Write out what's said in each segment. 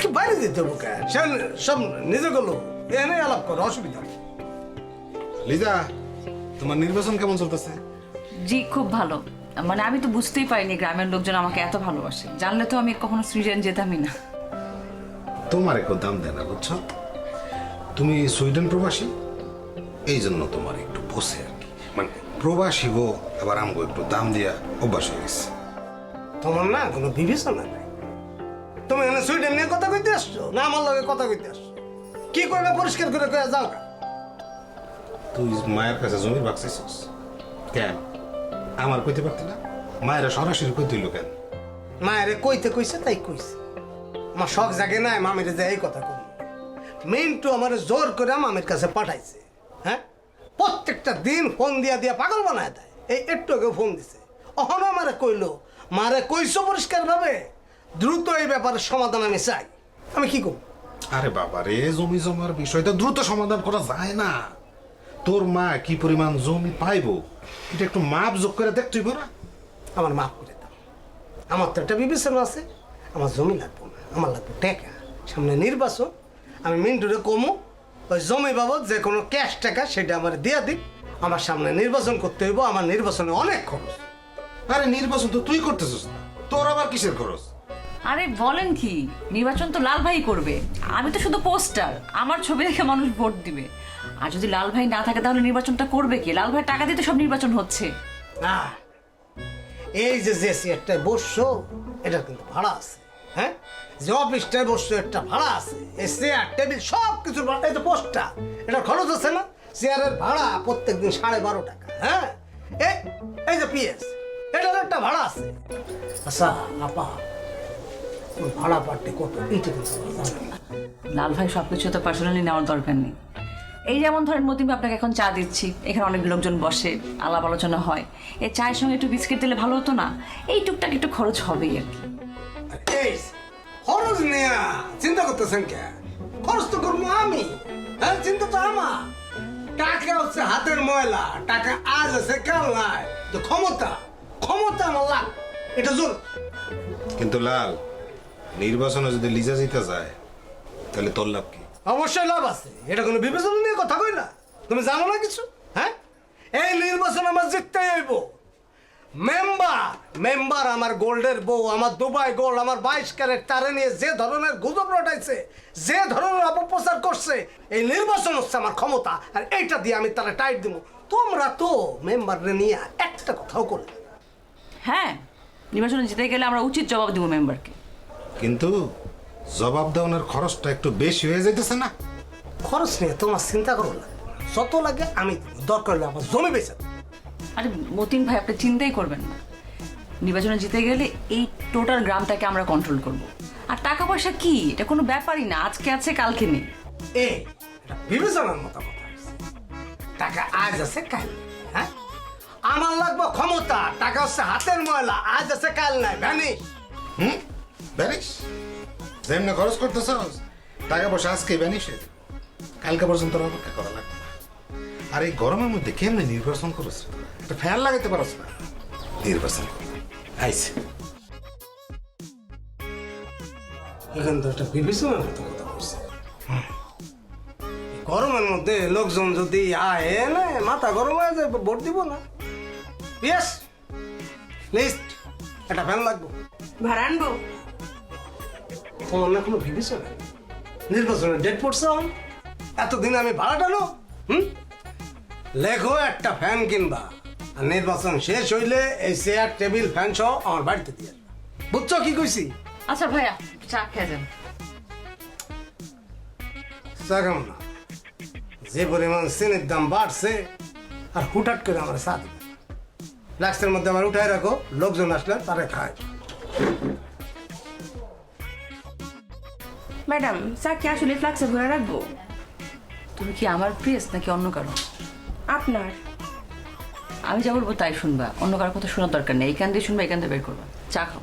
কি বাইরে দিতে হবে কেন সে সব নিজে গেলো। এনে আলাপ করো অসুবিধা লিজা তোমার নির্বাচন কেমন চলতেছে? জি খুব ভালো। মানে আমি তো বুঝতেই পারিনি গ্রামের লোকজন আমাকে এত ভালোবাসে। জানলে তো আমি কখনো সুইডেন যেতামই না। তোমার একটু দাম দেয় না বুঝছ? তুমি সুইডেন প্রবাসী? এই জন্য তোমার একটু বসে আর কি। মানে প্রবাসী গো আবার আমগো একটু দাম দিয়া অভ্যাস হয়ে গেছে। তোমার না কোনো বিবেচনা নাই। তুমি এখানে সুইডেন নিয়ে কথা কইতে আসছো? না আমার লগে কথা কইতে আসছো? কি করবে পরিষ্কার করে কয়ে যাও তুই মায়ের কাছে জমি বাকছিস কেন? আমার কইতে পারতি না? মায়ের সরাসরি কই দিল কেন? মায়েরে কইতে কইছে তাই কইছে। আমার শখ জাগে নাই মামিরে যে এই কথা কই মিন্টু আমার জোর করে মামির কাছে পাঠাইছে হ্যাঁ? প্রত্যেকটা দিন ফোন দিয়া দিয়া পাগল বানায় দেয়। এই একটু আগে ফোন দিছে। অহন আমারে কইলো মারে কইছো পরিষ্কার ভাবে দ্রুত এই ব্যাপারের সমাধান আমি চাই। আমি কি করব আরে বাবা রে জমি জমার বিষয়টা দ্রুত সমাধান করা যায় না। তোর মা কি পরিমাণ জমি পাইবো এটা একটু মাপ যোগ করে দেখ তুই বড় আমার মাফ করে দাও। আমার তো একটা বিবেচনা আছে। আমার জমি লাগবে না আমার লাগবে টাকা। সামনে নির্বাচন আমি মিন্টুরে কমু ওই জমি বাবদ যে কোনো ক্যাশ টাকা সেটা আমার দিয়া দিক। আমার সামনে নির্বাচন করতে হইব আমার নির্বাচনে অনেক খরচ। আরে নির্বাচন তো তুই করতেছিস না তোর আবার কিসের খরচ? আরে বলেন কি, নির্বাচন তো লাল ভাই করবে। আমি তো শুধু পোস্টার, আমার ছবি দেখে মানুষ ভোট দিবে। আর যদি লাল ভাই না থাকে, তাহলে নির্বাচনটা করবে কি? লাল ভাই টাকা দিতে সব নির্বাচন হচ্ছে। আর এই যে যে চেয়ারটায় বসছো, এটা কিন্তু ভাড়া আছে হ্যাঁ? যে অফিসটায় বসছো একটা ভাড়া আছে। এই চেয়ার টেবিল সব কিছু এই যে পোস্টটা এটা খরচ আছে না? চেয়ারের ভাড়া প্রত্যেকদিন সাড়ে বারো টাকা হ্যাঁ? এই এই যে পিএস, এটার একটা ভাড়া আছে। আচ্ছা আপা ওই ভাড়া পাট্টি কত? এইটা কিন্তু আমরা জানি না। লাল ভাই সবকিছু তো পার্সোনালি নেওয়ার দরকার নেই। এই যেমন ধরেন মতিম আপনাকে এখন চা দিচ্ছি এখানে অনেক লোকজন বসে আলাপ আলোচনা হয়। এই চায়ের সঙ্গে একটু বিস্কিট দিলে ভালো হতো না? এই টুকটাক একটু খরচ হবেই আর কি। এই খরচ নেয়া চিন্তা করতেছেন কে? খরচ তো করব আমি। হ্যাঁ চিন্তা তো আমার। টাকা হচ্ছে হাতের ময়লা টাকা আজ আছে কাল নাই। তো ক্ষমতা ক্ষমতা আমার লাভ এটা জোর। কিন্তু লাল নির্বাচনে যদি লিজা জিতে যায় তাহলে তোর লাভ কি? অবশ্যই লাভ আছে। এটা কোনো বিবেচনা নিয়ে কথা কই না। তুমি জানো না কিছু? হ্যাঁ? এই নির্বাচন আমার জিততে হইব। মেম্বার মেম্বার আমার গোল্ডের বউ আমার দুবাই গোল্ড আমার বাইশ ক্যারেট তারে নিয়ে যে ধরনের গুজব রটাইছে যে ধরনের অপপ্রচার করছে এই নির্বাচন হচ্ছে আমার ক্ষমতা আর এইটা দিয়ে আমি তারা টাইট দিব। তোমরা তো মেম্বারে নিয়ে একটা কথাও করলে হ্যাঁ নির্বাচনে জিতে গেলে আমরা উচিত জবাব দিব মেম্বারকে। কিন্তু জবাব দেওয়ানোর খরচটা একটু বেশি হয়ে যাইতেছে না। খরচ নিয়ে তোমার চিন্তা করো না। যত লাগে আমি দিব। দরকার হলে আমার জমি বেচা দেব। আরে মতিন ভাই আপনি চিন্তাই করবেন না। নির্বাচনে জিতে গেলে এই টোটাল গ্রামটাকে আমরা কন্ট্রোল করব। আর টাকা পয়সা কি? এটা কোনো ব্যাপারই না। আজকে আছে কালকে নেই। এই এটা বিবেচনার মতো কথা। টাকা আজ আছে কাল নেই, হ্যাঁ? আমার লাগবে ক্ষমতা টাকা হচ্ছে হাতের ময়লা আজ আছে কাল নাই ভ্যানিশ। হুম? ব্যানিস যেমনি খরচ করতেছ টাকা পয়সা আজকে ব্যানিসে কালকে পর্যন্ত তোর অপেক্ষা করা লাগবে আর এই গরমের মধ্যে কেমনে নির্বাচন করছ একটা ফ্যান লাগাইতে পারছ না। নির্বাচন আইছে এখানে তো একটা বিবেচনার মতো কথা হচ্ছে গরমের মধ্যে লোকজন যদি আয় না মাথা গরম হয়ে যায় ভোট দিব না। ইয়েস লিস্ট একটা ফ্যান লাগবে। ভাড়া আনব? তোমার না কোনো বিবেচনা নির্বাচনের ডেট পড়ছে এখন এতদিন আমি ভাড়া টানো। হুম? লেখো একটা ফ্যান কিনবা। আর নির্বাচন শেষ হইলে এই চেয়ার টেবিল ফ্যান সহ আমার বাড়িতে দিয়ে। বুঝছ কি কইছি? আচ্ছা ভাইয়া চা খেয়ে যান। জাগাম না। যে পরিমাণ চিনির দাম বাড়ছে আর হুটাট করে আমার চা দিবে। ফ্লাক্সের মধ্যে আমার উঠায় রাখো লোকজন আসলে তারে খায়। ম্যাডাম চা কি আসলে ফ্লাক্সে ভরে রাখব? তুমি কি আমার প্রেস নাকি অন্য কারও? আপনার। আমি যা বলব তাই শুনবা। অন্য কারও কথা শোনার দরকার নেই। এইখান দিয়ে শুনবা এখান দিয়ে বের করবা। চা খাও।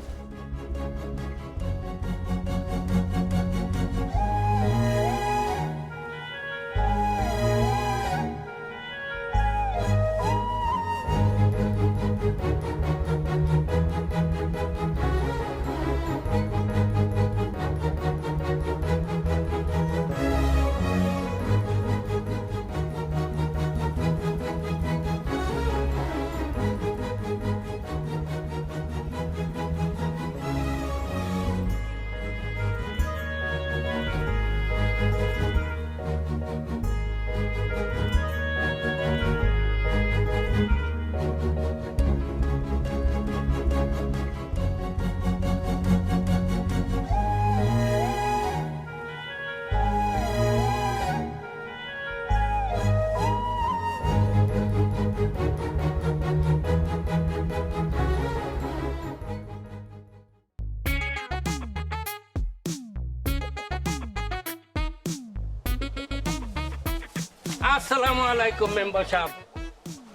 আসসালামু আলাইকুম মেম্বার সাহেব।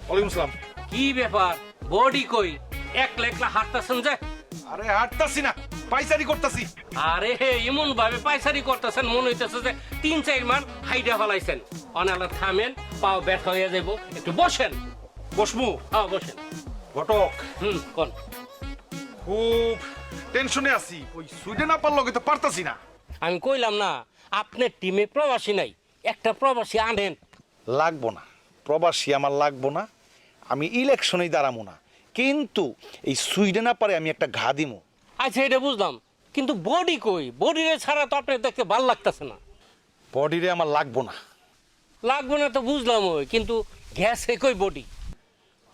ওয়ালাইকুম আসসালাম কি ব্যাপার? বডি কই? একলা একলা হাঁটতেছেন যে? আরে হাঁটতাছি না পাইচারি করতাছি। আরে হে এমন ভাবে পাইসারি করতেছেন মনে হইতেছে যে তিন চার মান হাইডা ফেলাইছেন। অনালা থামেন পাও ব্যথা হয়ে যাব একটু বসেন। বসমু? হ্যাঁ বসেন। ঘটক। হুম কোন? খুব টেনশনে আছি ওই সুইডেন আপার লগে তো পারতাছি না। আমি কইলাম না আপনার টিমে প্রবাসী নাই একটা প্রবাসী আনেন লাগবো না। প্রবাসী আমার লাগবো না। আমি ইলেকশনেই দাঁড়াবো না। কিন্তু এই সুইডেন পারে আমি একটা ঘা দিমু। আচ্ছা এটা বুঝলাম। কিন্তু বডি কই? বডি ছাড়া তো আপনার দেখতে ভালো লাগতেছে না। বডিরে আমার লাগবো না। লাগবো না তো বুঝলাম ওই কিন্তু গ্যাসে কই বডি?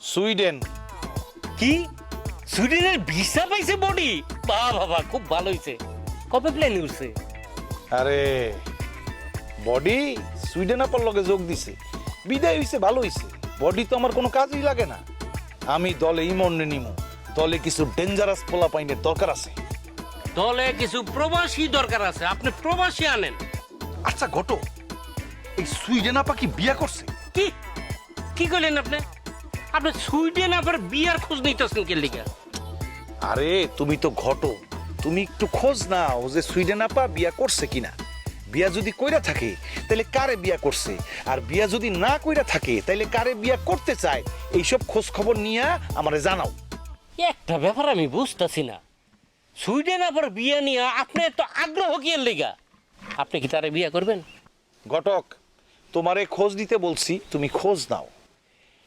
সুইডেন। কি? সুইডেনের ভিসা পাইছে বডি? বাহ বাবা খুব ভালো হয়েছে কবে প্লেন উঠছে আরে বডি সুইডেন আপার লগে যোগ দিছে। বিদায় হইছে ভালো হইছে। বডি তো আমার কোনো কাজই লাগে না। আমি দলে ইমনে নিমু। দলে কিছু ডেঞ্জারাস পোলা পাইনের দরকার আছে। দলে কিছু প্রবাসী দরকার আছে। আপনি প্রবাসী আনেন। আচ্ছা ঘটো। এই সুইডেন আপা কি বিয়া করছে? কি? কি করলেন আপনি? আপনি সুইডেন আবার বিয়ার খোঁজ নিতেছেন কে লিগা? আরে তুমি তো ঘটো। তুমি একটু খোঁজ নাও যে সুইডেন আপা বিয়া করছে কিনা। বিয়া যদি কইরা থাকে তাহলে কারে বিয়া করছে? আর বিয়া যদি না কইরা থাকে তাহলে কারে বিয়া করতে চায়? এইসব খোঁজ খবর নিয়ে আমারে জানাও। একটা ব্যাপার আমি বুঝতেছি না। সুইডেন আবার বিয়া নিয়ে আপনি এত আগ্রহ কি লিগা? আপনি কি তারে বিয়া করবেন? ঘটক তোমারে খোঁজ দিতে বলছি তুমি খোঁজ নাও।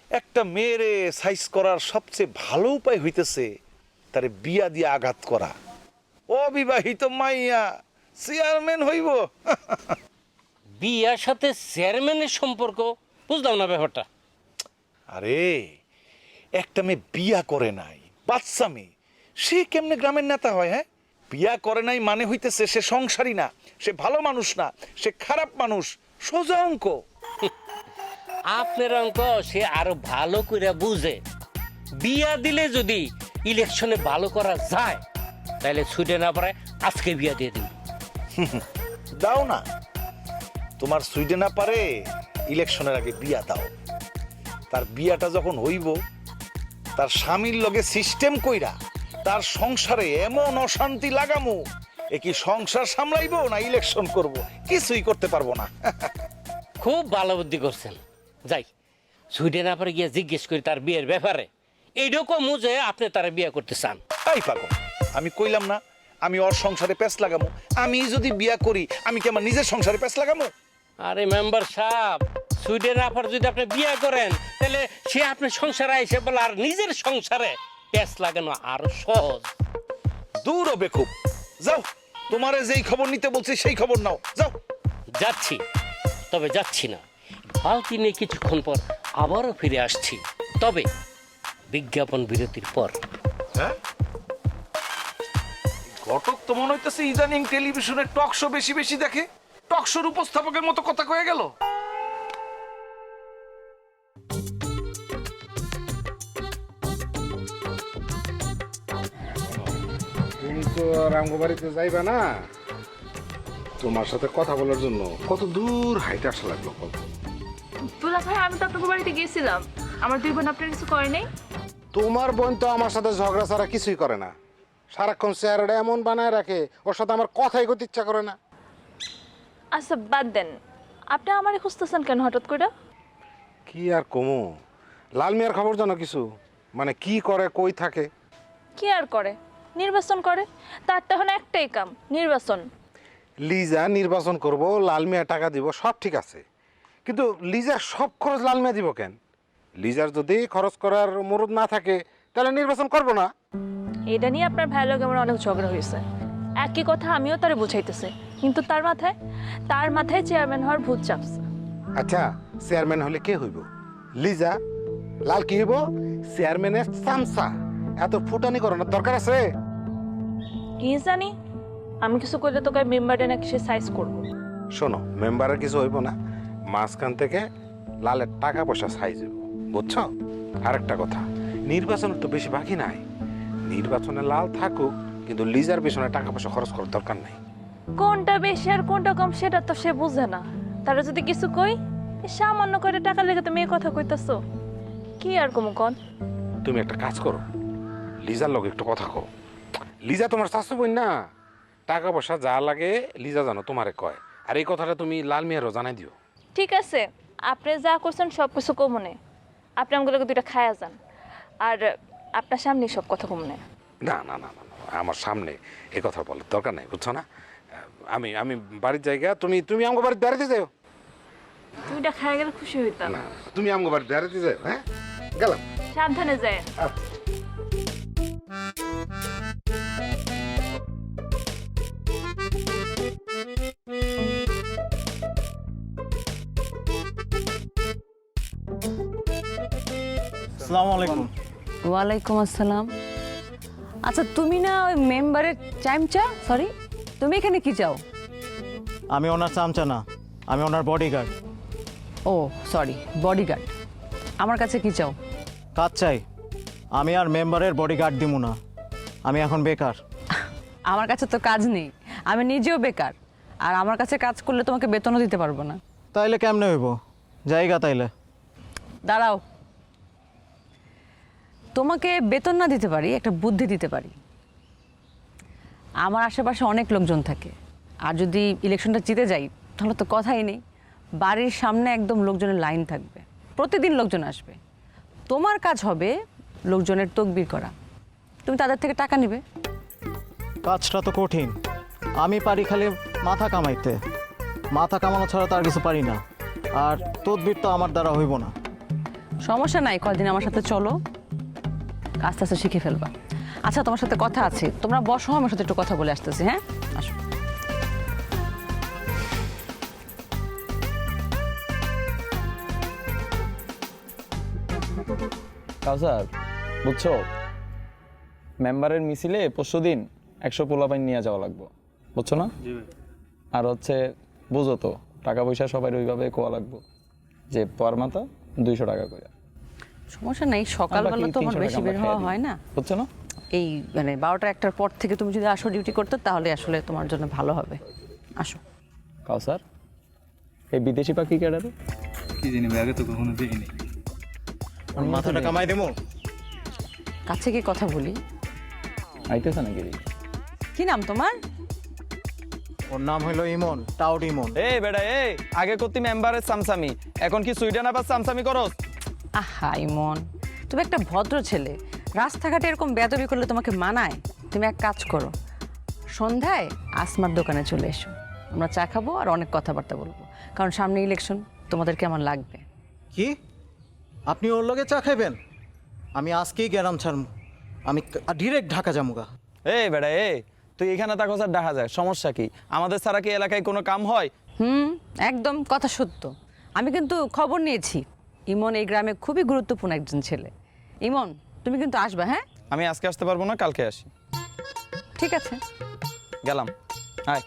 একটা মেয়েরে সাইজ করার সবচেয়ে ভালো উপায় হইতেছে তারে বিয়া দিয়ে আঘাত করা। অবিবাহিত মাইয়া! চেয়ারম্যান হইব। বিয়ার সাথে চেয়ারম্যানের সম্পর্ক বুঝলাম না ব্যাপারটা? আরে একটা মেয়ে বিয়া করে নাই বাচ্চা মেয়ে সে কেমনে গ্রামের নেতা হয় হ্যাঁ? বিয়া করে নাই মানে হইতেছে সে সংসারী না সে ভালো মানুষ না সে খারাপ মানুষ সোজা অঙ্ক। আপনার অঙ্ক সে আরও ভালো করে বুঝে। বিয়া দিলে যদি ইলেকশনে ভালো করা যায় তাহলে ছুটে না আবার আজকে বিয়া দিয়ে দিন দাও না। তোমার সুইডেন পারে ইলেকশনের আগে বিয়া দাও। তার বিয়াটা যখন হইব তার স্বামীর লগে সিস্টেম কইরা তার সংসারে এমন অশান্তি লাগামু এ কি সংসার সামলাইবো না ইলেকশন করব? কিছুই করতে পারব না। খুব ভালো বুদ্ধি করছেন। যাই সুইডেন আবার গিয়ে জিজ্ঞেস করি তার বিয়ের ব্যাপারে। এইরকম যে আপনি তারা বিয়ে করতে চান। তাই পাগল আমি কইলাম না আমি ওর সংসারে পেঁচ লাগামু। আমি যদি বিয়া করি আমি কি আমার নিজের সংসারে পেঁচ লাগামু? আরে মেম্বার সাহেব সুইডেন আপার যদি আপনি বিয়ে করেন তাহলে সে আপনার সংসারে এসে বলে আর নিজের সংসারে প্যাঁচ লাগানো আরও সহজ। দূর হবে খুব। যাও তোমারে যেই খবর নিতে বলছি সেই খবর নাও। যাও। যাচ্ছি তবে যাচ্ছি না। বালতি নিয়ে কিছুক্ষণ পর আবারও ফিরে আসছি। তবে বিজ্ঞাপন বিরতির পর। হ্যাঁ? ঘটক তো মনে হইতেছে ইদানিং টেলিভিশনে টক শো বেশি বেশি দেখে। টক শোর উপস্থাপকের মতো কথা কয়ে গেল। তুমি তো রামগো বাড়িতে যাইবা না। তোমার সাথে কথা বলার জন্য কত দূর হাইটে আসা লাগল কত দুলা ভাই আমি তো আপনার বাড়িতে গিয়েছিলাম। আমার দুই বোন আপনার কিছু করে নেই? তোমার বোন তো আমার সাথে ঝগড়া ছাড়া কিছুই করে না। সারাক্ষণ চেহারাটা এমন বানায় রাখে ওর সাথে আমার কথাই করতে ইচ্ছা করে না। আচ্ছা বাদ দেন। আপনি আমারে খুঁজতেছেন কেন হঠাৎ করে? কি আর কমু? লাল মিয়ার খবর জানো কিছু? মানে কি করে কই থাকে? কি আর করে? নির্বাচন করে? তার তখন একটাই কাম নির্বাচন। লিজা নির্বাচন করব লাল মিয়া টাকা দিব সব ঠিক আছে। কিন্তু লিজা সব খরচ লাল মিয়া দিব কেন? লিজার যদি খরচ করার মুরুদ না থাকে তাহলে নির্বাচন করব না। এটা নিয়ে আপনার ভাইয়ের লগে আমার অনেক ঝগড়া হয়েছে। একই কথা আমিও তারে বুঝাইতেছি কিন্তু তার মাথায় তার মাথায় চেয়ারম্যান হওয়ার ভূত চাপছে। আচ্ছা চেয়ারম্যান হলে কে হইব? লিজা? লাল কি হইব? চেয়ারম্যানের চামচা এত ফুটানি করানোর দরকার আছে? কি জানি? আমি কিছু করলে তোকে মেম্বারে নাকি সে সাইজ করব। শোনো মেম্বারের কিছু হইব না। মাঝখান থেকে লালের টাকা পয়সা সাইজ হইব। বুঝছ? আরেকটা কথা নির্বাচন তো বেশি বাকি নাই। নির্বাচনে লাল থাকুক কিন্তু লিজার পেছনে টাকা পয়সা খরচ করার দরকার নাই। কোনটা বেশি আর কোনটা কম সেটা তো সে বুঝে না। তারা যদি কিছু কই সামান্য করে টাকা লেগে তুমি এই কথা কইতাছো। কি আর কমু কন? তুমি একটা কাজ করো লিজার লগে একটু কথা কও। লিজা তোমার শাশু বোন না? টাকা পয়সা যা লাগে লিজা জানো তোমারে কয়। আর এই কথাটা তুমি লাল মিয়ারও জানাই দিও। ঠিক আছে আপনি যা করছেন সব কিছু কমনে। আপনি আমাকে দুইটা খায়া যান। আর আপনার সামনে সব কথা কমনে না না না না না, আমার সামনে এই কথা বলার দরকার নাই বুঝছ না? আমি আমি বাড়ির জায়গা তুমি তুমি আমাকে বাড়িতে বেড়াতে যাও। দুইটা খায়া গেলে খুশি হইতাম। না তুমি আমাকে বাড়িতে বেড়াতে যাও হ্যাঁ? গেলাম। সাবধানে যায় আসসালামু আলাইকুম। ওয়ালাইকুম আসসালাম। আচ্ছা তুমি না ওই মেম্বারের চামচা? সরি তুমি এখানে কি চাও? আমি ওনার চামচা না আমি ওনার বডিগার্ড ও সরি বডিগার্ড আমার কাছে কি চাও? কাজ চাই আমি আর মেম্বারের বডিগার্ড দিব না আমি এখন বেকার। আমার কাছে তো কাজ নেই আমি নিজেও বেকার আর আমার কাছে কাজ করলে তোমাকে বেতনও দিতে পারব না। তাইলে কেমনে হইব? জায়গা তাইলে। দাঁড়াও তোমাকে বেতন না দিতে পারি একটা বুদ্ধি দিতে পারি। আমার আশেপাশে অনেক লোকজন থাকে। আর যদি ইলেকশনটা জিতে যাই তাহলে তো কথাই নেই। বাড়ির সামনে একদম লোকজনের লাইন থাকবে। প্রতিদিন লোকজন আসবে। তোমার কাজ হবে লোকজনের তকবির করা। তুমি তাদের থেকে টাকা নিবে। কাজটা তো কঠিন। আমি পারি খালি মাথা কামাইতে। মাথা কামানো ছাড়া তো আর কিছু পারি না। আর তদবির তো আমার দ্বারা হইব না। সমস্যা নাই কদিন আমার সাথে চলো। আস্তে আস্তে শিখে ফেলবা। আচ্ছা তোমার সাথে কথা আছে। তোমরা বসো আমার সাথে একটু কথা বলে আসতেছি হ্যাঁ? আসো। কাউসার বুঝছ? মেম্বারের মিছিলে পরশু দিন একশো পোলাপাইন নিয়ে যাওয়া লাগবে। বুঝছ না? আর হচ্ছে বুঝো তো টাকা পয়সা সবাই ওইভাবে কোয়া লাগবে। যে পর মাথা দুইশো টাকা করে সমস্যা নেই সকালবেলা তো আমার বেশি বের হওয়া হয় না। বুঝছ না? এই মানে বারোটা একটার পর থেকে তুমি যদি আসো ডিউটি করতে তাহলে আসলে তোমার জন্য ভালো হবে। আসো। কাউসার এই বিদেশি পাখি কেডারে আর মাথাটা কামাই দেবো। কাছে গিয়ে কথা বলি। আইতেছে নাকি? রে? কি নাম তোমার? ওর নাম হইল ইমন টাউড ইমন। এই বেটা এই আগে করতি মেম্বারের সামসামি এখন কি সুইডেন আবার সামসামি করস? আহা ইমন। তুমি একটা ভদ্র ছেলে। রাস্তাঘাটে এরকম বেদবি করলে তোমাকে মানায়? তুমি এক কাজ করো। সন্ধ্যায় আসমার দোকানে চলে এসো। আমরা চা খাব আর অনেক কথাবার্তা বলব। কারণ সামনে ইলেকশন তোমাদের কেমন লাগবে? কি? আপনি ওর লগে চা খাইবেন? আমি আজকেই গেরাম ছাড়ম। আমি ডিরেক্ট ঢাকা যামুগা। এই বেড়া এই তুই এখানে থাকো স্যার দেখা যায়। সমস্যা কি? আমাদের ছাড়া কি এলাকায় কোনো কাম হয়? হুম একদম কথা সত্য। আমি কিন্তু খবর নিয়েছি। ইমন এই গ্রামে খুবই গুরুত্বপূর্ণ একজন ছেলে। ইমন তুমি কিন্তু আসবে হ্যাঁ? আমি আজকে আসতে পারব না কালকে আসি। ঠিক আছে। গেলাম। আয়।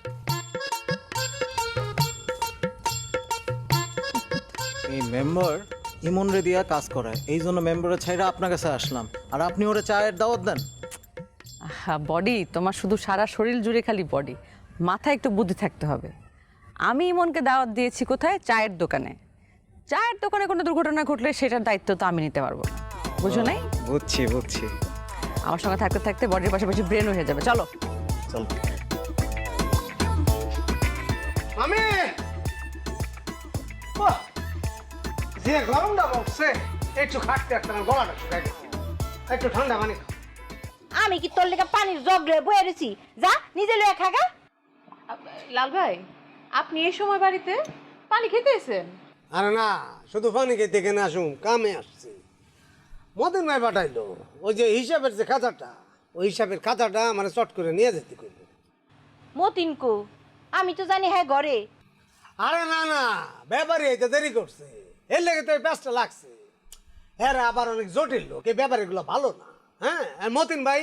এই মেম্বার ইমন রে দিয়া কাজ করায় এই জন্য মেম্বারের ছাইরা আপনার কাছে আসলাম। আর আপনি ওরে চায়ের দাওয়াত দেন। হ্যাঁ বডি তোমার শুধু সারা শরীর জুড়ে খালি বডি। মাথায় একটু বুদ্ধি থাকতে হবে। আমি ইমনকে দাওয়াত দিয়েছি কোথায়? চায়ের দোকানে। চায়ের দোকানে কোনো দুর্ঘটনা ঘটলে সেটার দায়িত্ব তো আমি নিতে পারব। না বুঝো নাই? বুঝছি বুঝছি। আমার সঙ্গে থাকতে থাকতে বডির পাশাপাশি ব্রেন হয়ে যাবে। চলো। চল। আমি যে গরমটা বসছে একটু খাটতে একটা গলাটা শুকাই গেছে। একটু ঠান্ডা পানি আমি কি তোর লেগে পানির জগরে বয়ে রয়েছি? যা নিজে লয়ে খাগা লাল ভাই আপনি এই সময় বাড়িতে পানি খেতে এসেন আরে না শুধু পানি খেতে কেন আসুন কামে আসছি। মদন ভাই পাঠাইলো ওই যে হিসাবের যে খাতাটা ওই হিসাবের খাতাটা মানে চট করে নিয়ে যেতে কইল। মতিনকু আমি তো জানি হ্যাঁ ঘরে। আরে না না ব্যাপারী এটা দেরি করছে। এর লেগে তো এই ব্যস্ত লাগছে। হ্যাঁ আবার অনেক জটিল লোক এই ব্যাপারীগুলো ভালো না হ্যাঁ? আর মতিন ভাই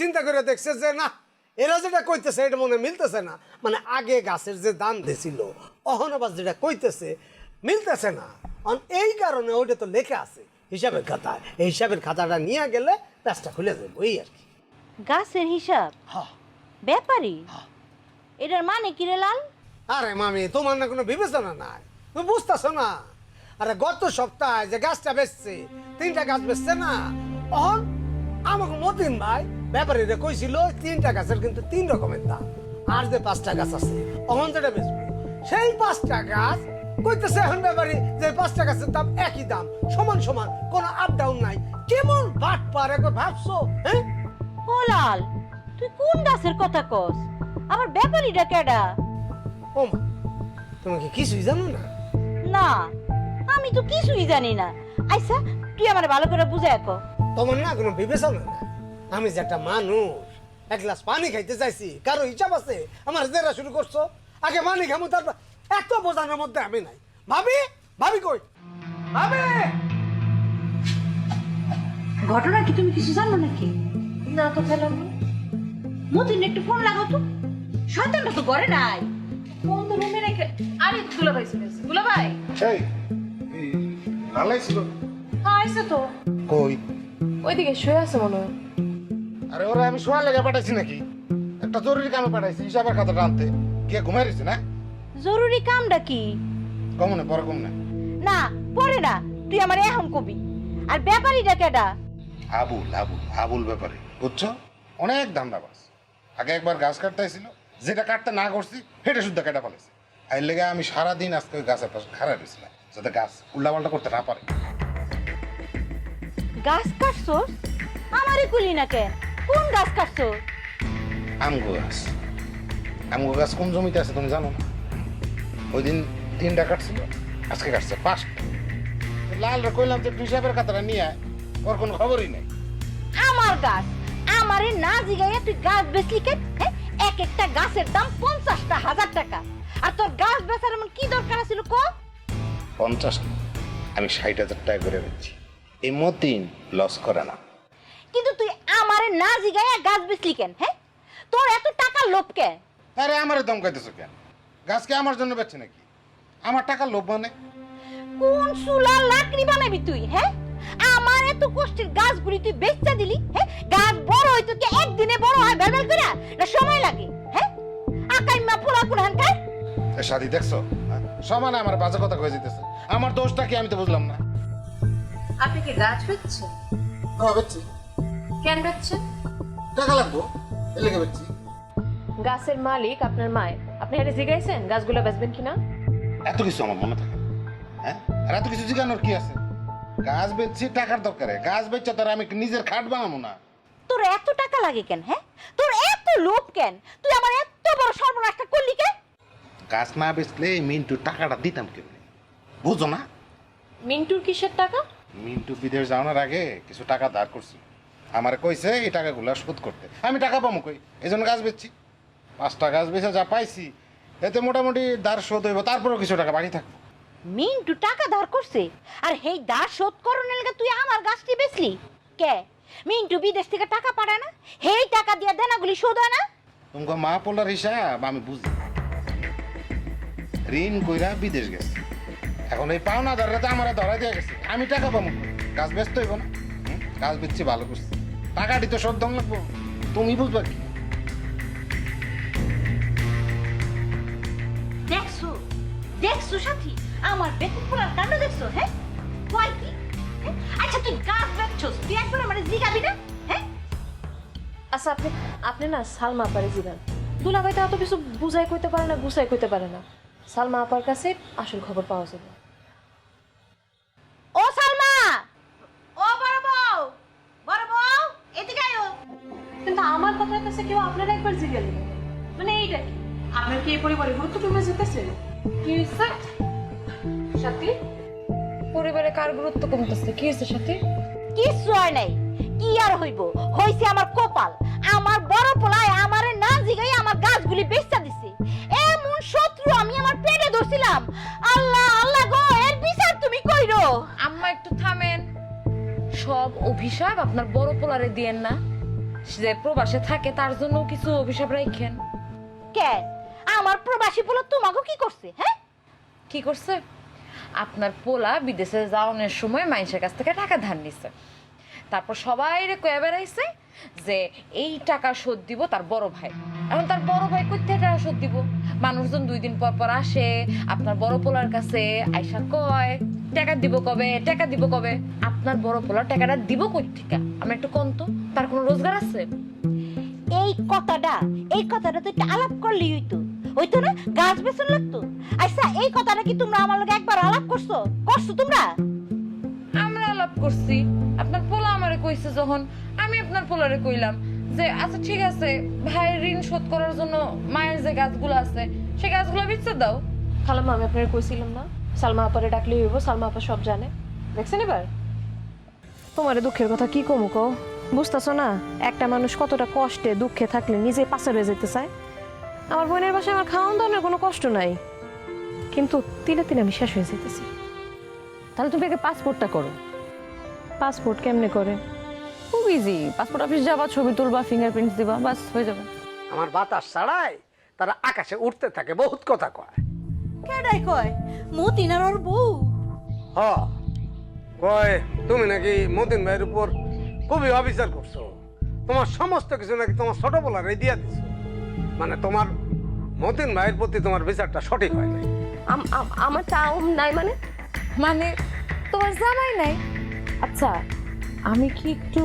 চিন্তা করে দেখছে যে না এরা যেটা কইতেছে এটা মনে মিলতেছে না। মানে আগে গাছের যে দাম দিছিল অহন আবার যেটা কইতেছে মিলতেছে না। অন এই কারণে ওইটা তো লেখা আছে। হিসাবের খাতা। এই হিসাবের খাতাটা নিয়ে গেলে প্যাসটা খুলে যাবে ওই আর কি। গাছের হিসাব? হ্যাঁ ব্যাপারী? এটার মানে কি রে লাল? আরে মামি তোমার না কোনো বিবেচনা নাই। তুমি বুঝতেছো না। আরে গত সপ্তাহে যে গাছটা বেচছে তিনটা গাছ বেচছে না? অহন আমাকে মতিন ভাই ব্যাপারীরা কইছিল তিনটা গাছের কিন্তু তিন রকমের দাম। আর যে পাঁচটা গাছ আছে অহন যেটা বেচবো সেই পাঁচটা গাছ কইতেছে এখন ব্যাপারী যে পাঁচটা গাছের দাম একই দাম সমান সমান কোনো আপ ডাউন নাই। কেমন বাট পার একবার ভাবছ হ্যাঁ? ও লাল তুই কোন গাছের কথা কস? আমার ব্যাপারীটা কেডা? ও মা তুমি কি কিছুই জানো না? না আমি তো কিছুই জানি না। আচ্ছা তুই আমার ভালো করে বুঝাই কো। তোমার না কোনো বিবেচনা না আমি যে একটা মানুষ এক গ্লাস পানি খাইতে চাইছি কারও হিসাব আছে? আমার জেরা শুরু করছ? আগে পানি খামো তারপর এত বোঝানোর মধ্যে আমি নাই। ভাবি? ভাবি কই? ভাবি! ঘটনা কি তুমি কিছু জানো নাকি? না তো ফেলাম মতিন একটু ফোন লাগাও তো। শয়তানটা তো ঘরে নাই। ফোন তো রুমে রেখে আরে দুলা ভাই এসেছে। দুলা ভাই এই লালাই ছিল। হ্যাঁ আইসে তো। কই? ওইদিকে শুয়ে আছে মনে হয়। আরে ওরা আমি শোয়া লেগে পাঠাইছি নাকি? একটা জরুরি কামে পাঠাইছি হিসাবের খাতাটা আনতে। গিয়ে ঘুমাই রয়েছে না? জরুরি কামটা কি? কমনে পরে কম না। না পরে না তুই আমার এখন কবি। আর ব্যাপারীটা কেডা? আবুল আবুল আবুল ব্যাপারে বুঝছ? অনেক দাম ধান্দাবাজ আগে একবার গাছ কাটতে ছিল যেটা কাটতে না করছি সেটা শুদ্ধ কেটে ফেলেছে এর লেগে আমি সারাদিন আজকে ওই গাছের পাশে খারাপ রয়েছিলাম যাতে গাছ উল্টাপাল্টা করতে না পারে। গাছ কাটছো আমারই কুলি না কেন? কোন গাছ কাটছো আমগো গাছ। আমগো গাছ কোন জমিতে আছে তুমি জানো না? ওই দিন তিনটা কাটছিল আজকে কাটছে পাঁচটা। লাল কইলাম যে হিসাবের খাতাটা নিয়ে ওর কোনো খবরই নেই। আমার গাছ আমারে না জিগাইয়া তুই গাছ বেচলি কেন? এক একটা গাছের দাম পঞ্চাশটা হাজার টাকা। আর তোর গাছ বেচার এমন কি দরকার ছিল কো? পঞ্চাশ আমি ষাট হাজার টাকা করে দিচ্ছি এই মতিন লস করে না। কিন্তু তুই আমারে না জিগাইয়া গাছ বেচলি কেন হ্যাঁ? তোর এত টাকা লোভ কেন আরে আমারে দমকাইতেছো কেন? গাছকে আমার জন্য বেচছে নাকি? আমার টাকা লোভ মানে? কোন সুলা লাকড়ি বানাবি তুই হ্যাঁ? আমার এত কষ্টের গাছগুলি তুই বেচতে দিলি হ্যাঁ? গাছ বড় হইতো কি একদিনে বড় হয় বেলবেল করে না সময় লাগে হ্যাঁ? আকাই মা পোড়া কোন হানকার। এ শাদি দেখছ? হ্যাঁ? সমানে আমার বাজে কথা কয়ে যেতেছে আমার দোষটা কি আমি তো বুঝলাম না। আপনি কি গাছ বেচছেন? হ্যাঁ বেচছি। কেন বেচছেন? টাকা লাগবো? এ লেগে বেচছি। গাছের মালিক আপনার মায় আপনি এটা জিগাইছেন? গাছগুলো বেচবেন কিনা? এত কিছু আমার মনে থাকে না। হ্যাঁ? আর এত কিছু জিজ্ঞানোর কি আছে? গাছ বেচছি টাকার দরকারে। গাছ বেচছে তার আমি নিজের খাট বানাবো না। তোর এত টাকা লাগে কেন হ্যাঁ? তোর এত লোভ কেন? তুই আমার এত বড় সর্বনাশটা করলি কেন? গাছ না বেচলে এই মিন্টু টাকাটা দিতাম কেমনি? বুঝো না? মিন্টুর কিসের টাকা? মিন্টু বিদেশ যাওয়ার আগে কিছু টাকা ধার করছি আমার কইছে এই টাকাগুলো শোধ করতে। আমি টাকা পাবো কই? এই জন্য গাছ বেচছি। পাঁচটা গাছ বেচে যা পাইছি এতে মোটামুটি ধার শোধ হইব তারপরেও কিছু টাকা বাকি থাকব। মিন্টু টাকা ধার করছে আর হেই ধার শোধ করনের লেগে তুই আমার গাছটি বেচলি? কে? মিন্টু বিদেশ থেকে টাকা পাঠায় না? হেই টাকা দিয়ে দেনাগুলি শোধ হয় না? তোমাকে মা পোলার হিসাব আমি বুঝি। ঋণ কইরা বিদেশ গেছে। এখন এই পাওনা ধরাতে আমার ধরা দিয়ে গেছে আমি টাকা পাবো গাছ ব্যস্ত হইব না। গাছ বেচছি ভালো করছি। টাকাটি তো শোধ দম লাগবো। তুমি বুঝবা কি? দেখছ সাথী? আমার বেতন পোড়ার কাণ্ড দেখছ হ্যাঁ? কয় কি? হ্যাঁ? আচ্ছা তুই গাছ বেচছস তুই একবার আমার জিগাবি না হ্যাঁ? আচ্ছা আপনি আপনি না সালমা আপারে জিগান। দুলা ভাই তো এত কিছু বুঝাই কইতে পারে না গুছাই কইতে পারে না। সালমা আপার কাছে আসল খবর পাওয়া যাবে। ও সালমা! ও বড় বউ! বড় বউ এদিকে আয়ো। কিন্তু আমার কথার কাছে কেউ আপনারা একবার জিজ্ঞেস মানে এইটা কি? আপনার কি এই পরিবারে গুরুত্ব কমে যেতেছে কি হয়েছে সাথী? পরিবারে কার গুরুত্ব কমতেছে? কি হয়েছে সাথী? কিচ্ছু হয় নাই। কি আর হইব? হইছে আমার কপাল। আমার বড় পোলায় আমারে না জিগাই আমার গাছগুলি বেচা দিছে। এমন শত্রু আমি আমার পেটে ধরছিলাম। আল্লাহ আল্লাহ গো এর বিচার তুমি কইরো? আম্মা একটু থামেন। সব অভিশাপ আপনার বড় পোলারে দিয়েন না। যে প্রবাসে থাকে তার জন্য কিছু অভিশাপ রাখেন কে আমার প্রবাসী পোলা তোমাকে কি করছে হ্যাঁ? কি করছে? আপনার পোলা বিদেশে যাওয়ানোর সময় মাইনসের কাছ থেকে টাকা ধার নিছে। তারপর সবাই রে কয়ে বেড়াইছে যে এই টাকা শোধ দিব তার বড় ভাই। এখন তার বড় ভাই কোথায় টাকা শোধ দিব? মানুষজন দুই দিন পর পর আসে আপনার বড় পোলার কাছে আইসা কয় টাকা দিব কবে? টাকা দিব কবে? আপনার বড় পোলার টাকাটা দিব কই থেকে আমি একটু কন্ত তার কোনো রোজগার আছে? এই কথাটা এই কথাটা তো একটু আলাপ করলি হইতো। হইতো না? গাছ বেসন লাগতো। আচ্ছা এই কথাটা কি তোমরা আমার লগে একবার আলাপ করছ? করছ তোমরা? আমরা আলাপ করছি। আপনার পোলা আমারে কইছে যখন। আমি আপনার পোলারে কইলাম যে আচ্ছা ঠিক আছে ভাইয়ের ঋণ শোধ করার জন্য মায়ের যে গাছগুলো আছে সেই গাছগুলো বিচ্ছে দাও। খালাম্মা আমি আপনার কইছিলাম না। সালমা আপারে ডাকলে হইব সালমা আপা সব জানে। দেখছেন এবার? তোমারে দুঃখের কথা কি কমু কো বুঝতেছো না একটা মানুষ কতটা কষ্টে দুঃখে থাকলে নিজে পাশে রয়ে যেতে চায়। আমার বোনের বাসায় আমার খাওয়ান দাওয়ানোর কোনো কষ্ট নাই। কিন্তু তিলে তিলে আমি শেষ হয়ে যেতেছি। তাহলে তুমি আগে পাসপোর্টটা করো। পাসপোর্ট কেমনে করে? খুব ইজি পাসপোর্ট অফিস যাবা ছবি তুলবা ফিঙ্গারপ্রিন্টস দিবা বাস হয়ে যাবে। আমার বাতাস ছাড়াই তারা আকাশে উঠতে থাকে বহুত কথা কয়। কেডাই কয়? মতিনার ওর বউ। হ কয় তুমি নাকি মতিন ভাইয়ের উপর খুবই অবিচার করছ। তোমার সমস্ত কিছু নাকি তোমার ছোট বলারে দিয়া দিছো। মানে তোমার মতিন ভাইয়ের প্রতি তোমার বিচারটা সঠিক হয় নাই। আমার তাও নাই মানে? মানে তোমার জামাই নাই? আচ্ছা। আমি কি একটু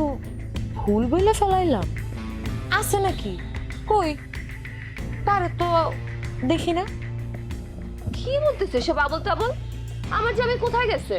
ভুল বইলে ফেলাইলাম? আছে নাকি? কই? তারে তো দেখি না। কি বলতেছে সব আবল তাবল আমার জামাই কোথায় গেছে?